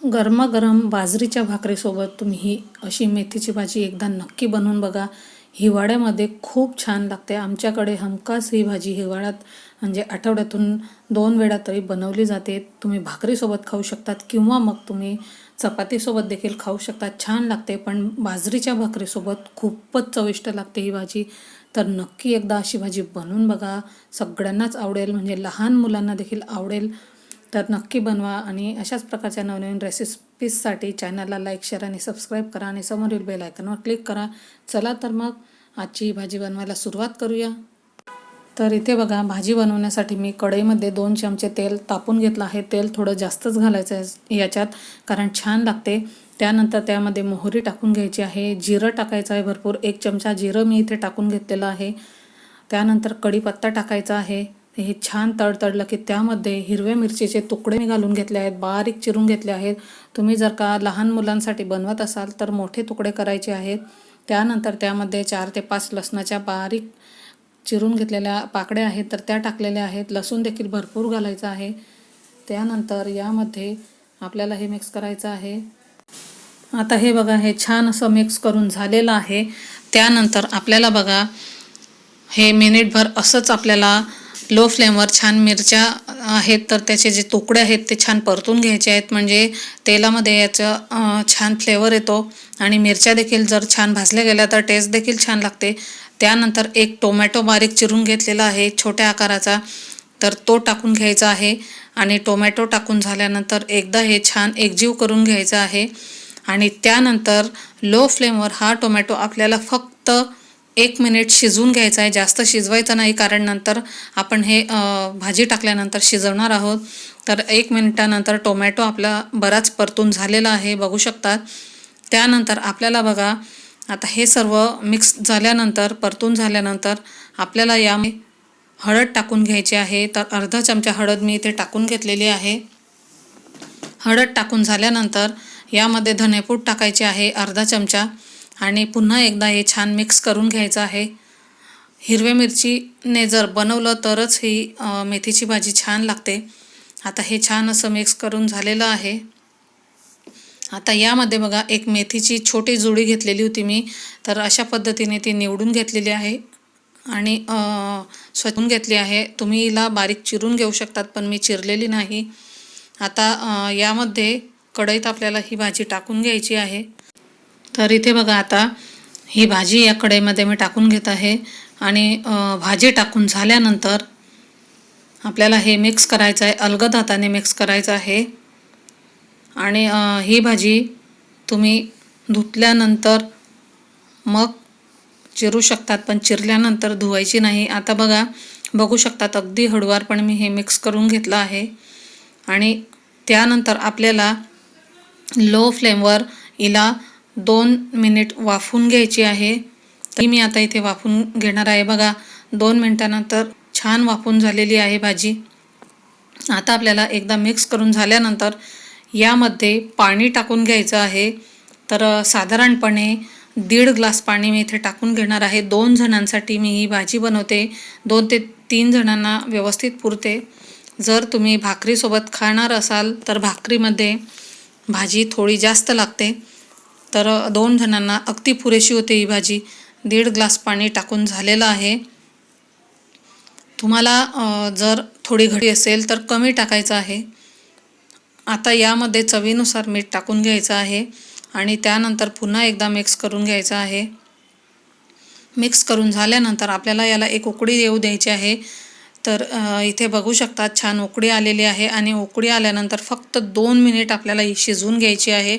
गरमागरम बाजरीच्या भाकरीसोबत तुम्ही ही अशी मेथीची भाजी एकदा नक्की बनवून बघा. हिवाळ्यामध्ये खूप छान लागते. आमच्याकडे हमखास ही भाजी हिवाळ्यात म्हणजे आठवड्यातून दोन वेळा तरी बनवली जाते. तुम्ही भाकरीसोबत खाऊ शकतात किंवा मग तुम्ही चपातीसोबत देखील खाऊ शकतात. छान लागते. पण बाजरीच्या भाकरीसोबत खूपच चविष्ट लागते ही भाजी. तर नक्की एकदा अशी भाजी बनवून बघा. सगळ्यांनाच आवडेल. म्हणजे लहान मुलांना देखील आवडेल. तर नक्की बनवा आणि अशाच प्रकारच्या नवनवीन रेसिपीजसाठी चॅनलला लाईक शेअर आणि सबस्क्राईब करा आणि समोरील बेल आयकॉनवर क्लिक करा. चला तर मग आजची भाजी बनवायला सुरुवात करूया. तर इथे बघा भाजी बनवण्यासाठी मी कढईमध्ये दोन चमचे तेल तापून घेतलं आहे. तेल थोडं जास्तच घालायचं आहे याच्यात कारण छान लागते. त्यानंतर त्यामध्ये मोहरी टाकून घ्यायची आहे. जिरं टाकायचं आहे भरपूर. एक चमचा जिरं मी इथे टाकून घेतलेलं आहे. त्यानंतर कढीपत्ता टाकायचा आहे. हे छान तडतडलं की त्यामध्ये हिरव्या मिरचीचे तुकडे मी घालून घेतले आहेत बारीक चिरून घेतले आहेत. तुम्ही जर का लहान मुलांसाठी बनवत असाल तर मोठे तुकडे करायचे आहेत. त्यानंतर त्यामध्ये चार ते पाच लसणाच्या बारीक चिरून घेतलेल्या पाकड्या आहेत तर त्या टाकलेल्या आहेत. लसूण देखील भरपूर घालायचं आहे. त्यानंतर यामध्ये आपल्याला हे मिक्स करायचं आहे. आता हे बघा हे छान असं मिक्स करून झालेलं आहे. त्यानंतर आपल्याला बघा हे मिनिटभर असंच आपल्याला लो फ्लेमवर छान मिरच्या आहेत तर त्याचे जे तुकडे आहेत ते छान परतून घ्यायचे आहेत. म्हणजे तेलामध्ये याचं छान फ्लेवर येतो. आणि मिरच्या देखील जर छान भाजल्या गेल्या तर टेस्ट देखील छान लागते. त्यानंतर एक टोमॅटो बारीक चिरून घेतलेला आहे छोट्या आकाराचा. तर तो टाकून घ्यायचा आहे. आणि टोमॅटो टाकून झाल्यानंतर एकदा हे छान एकजीव करून घ्यायचं आहे. आणि त्यानंतर लो फ्लेमवर हा टोमॅटो आपल्याला फक्त एक मिनिट शिजवून घ्यायचं आहे. जास्त शिजवायचं नाही कारण नंतर आपण हे भाजी टाकल्यानंतर शिजवणार आहोत. तर एक मिनिटानंतर टोमॅटो आपला बराच परतून झालेला आहे बघू शकतात. त्यानंतर आपल्याला बघा आता हे सर्व मिक्स झाल्यानंतर परतून झाल्यानंतर आपल्याला या हळद टाकून घ्यायची आहे. तर अर्धा चमचा हळद मी इथे टाकून घेतलेली आहे. हळद टाकून झाल्यानंतर यामध्ये धनेपूड टाकायचे आहे अर्धा चमचा. आणि पुन्हा एकदा हे छान मिक्स करून घ्यायचं आहे. हिरव्या मिरचीने जर बनवलं तरच ही मेथीची भाजी छान लागते. आता हे छान असं मिक्स करून झालेलं आहे. आता यामध्ये बघा एक मेथीची छोटी जुडी घेतलेली होती मी. तर अशा पद्धतीने ती निवडून घेतलेली आहे. आणि स्वतून घेतली आहे. तुम्ही हिला बारीक चिरून घेऊ शकतात पण मी चिरलेली नाही. आता यामध्ये कढईत आपल्याला ही भाजी टाकून घ्यायची आहे. तर इथे बघा आता ही भाजी या कढईमध्ये मी टाकून घेत आहे आणि भाजी टाकून झाल्यानंतर आपल्याला हे मिक्स करायचं आहे अलगद हाताने मिक्स करायचं आहे. आणि ही भाजी तुम्ही धुतल्यानंतर मग चिरू शकतात पण चिरल्यानंतर धुवायची नाही. आता बघा बघू शकतात अगदी हळुवारपणे मी हे मिक्स करून घेतलं आहे. आणि त्यानंतर आपल्याला लो फ्लेमवर हिला दोन मिनिट वाफून घ्यायची आहे. ती मी आता इथे वाफून घेणार आहे. बघा दोन मिनटानंतर छान वाफून झालेली आहे भाजी. आता आपल्याला एकदा मिक्स करून झाल्यानंतर यामध्ये पाणी टाकून घ्यायचं आहे. तर साधारणपणे दीड ग्लास पाणी मी इथे टाकून घेणार आहे. दोन जणांसाठी मी ही भाजी बनवते. दोन ते तीन जणांना व्यवस्थित पुरते. जर तुम्ही भाकरीसोबत खाणार असाल तर भाकरीमध्ये भाजी थोडी जास्त लागते. तर दोन जणांना अगदी पुरेशी होते ही भाजी. दीड ग्लास पाणी टाकून झालेलं आहे. तुम्हाला जर थोडी घडी असेल तर कमी टाकायचं आहे. आता यामध्ये चवीनुसार मीठ टाकून घ्यायचं आहे आणि त्यानंतर पुन्हा एकदा मिक्स करून घ्यायचं आहे. मिक्स करून झाल्यानंतर आपल्याला याला एक उकडी येऊ द्यायची आहे. तर इथे बघू शकतात छान उकडी आलेली आहे आणि उकडी आल्यानंतर फक्त दोन मिनिट आपल्याला ही शिजवून घ्यायची आहे.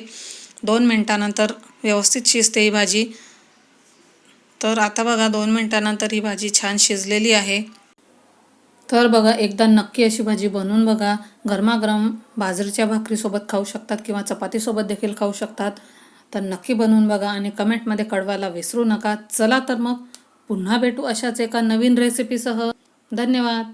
दोन मिनटानंतर व्यवस्थित शिजते ही भाजी. तर आता बघा दोन मिनटानंतर ही भाजी छान शिजलेली आहे. तर बघा एकदा नक्की अशी भाजी बनवून बघा. गरमागरम बाजरीच्या भाकरीसोबत खाऊ शकतात किंवा चपातीसोबत देखील खाऊ शकतात. तर नक्की बनवून बघा आणि कमेंटमध्ये कळवायला विसरू नका. चला तर मग पुन्हा भेटू अशाच एका नवीन रेसिपीसह धन्यवाद.